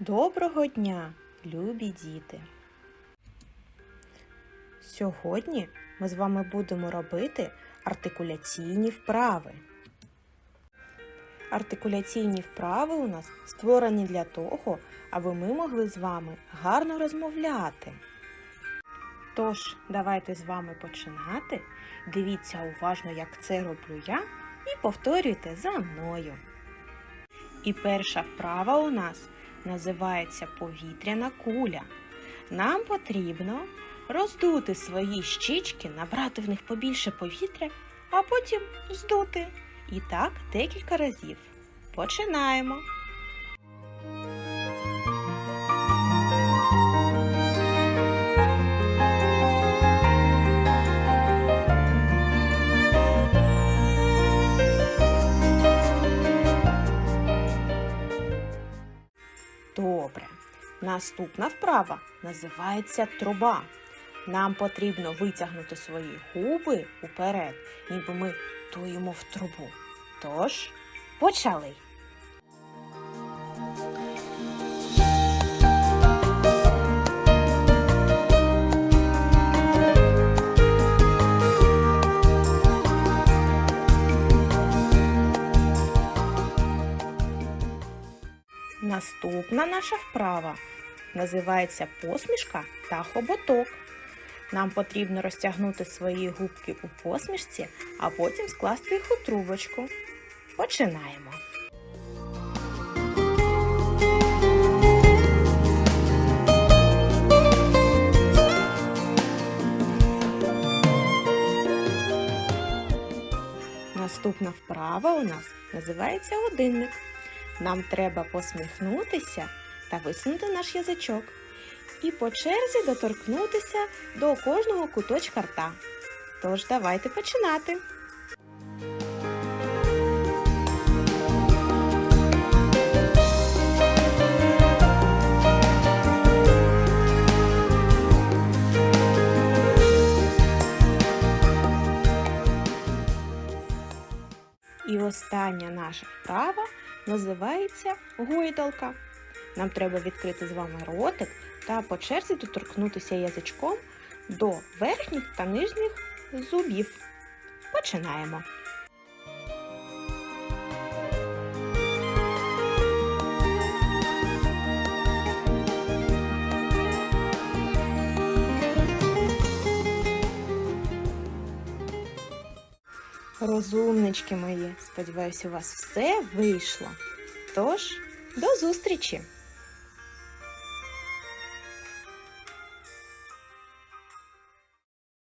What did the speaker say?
Доброго дня, любі діти! Сьогодні ми з вами будемо робити артикуляційні вправи. Артикуляційні вправи у нас створені для того, аби ми могли з вами гарно розмовляти. Тож, давайте з вами починати. Дивіться уважно, як це роблю я, і повторюйте за мною. І перша вправа у нас називається повітряна куля. Нам потрібно роздути свої щічки, набрати в них побільше повітря, а потім здути. І так декілька разів. Починаємо. Наступна вправа називається труба. Нам потрібно витягнути свої губи уперед, ніби ми туємо в трубу. Тож, почали. Наступна наша вправа називається посмішка та хоботок. Нам потрібно розтягнути свої губки у посмішці, а потім скласти їх у трубочку. Починаємо. Наступна вправа у нас називається годинник. Нам треба посміхнутися та висунути наш язичок. І по черзі доторкнутися до кожного куточка рта. Тож давайте починати. І остання наша вправа називається гойдалка. Нам треба відкрити з вами ротик та по черзі доторкнутися язичком до верхніх та нижніх зубів. Починаємо. Розумнички мої, сподіваюся, у вас все вийшло. Тож, до зустрічі!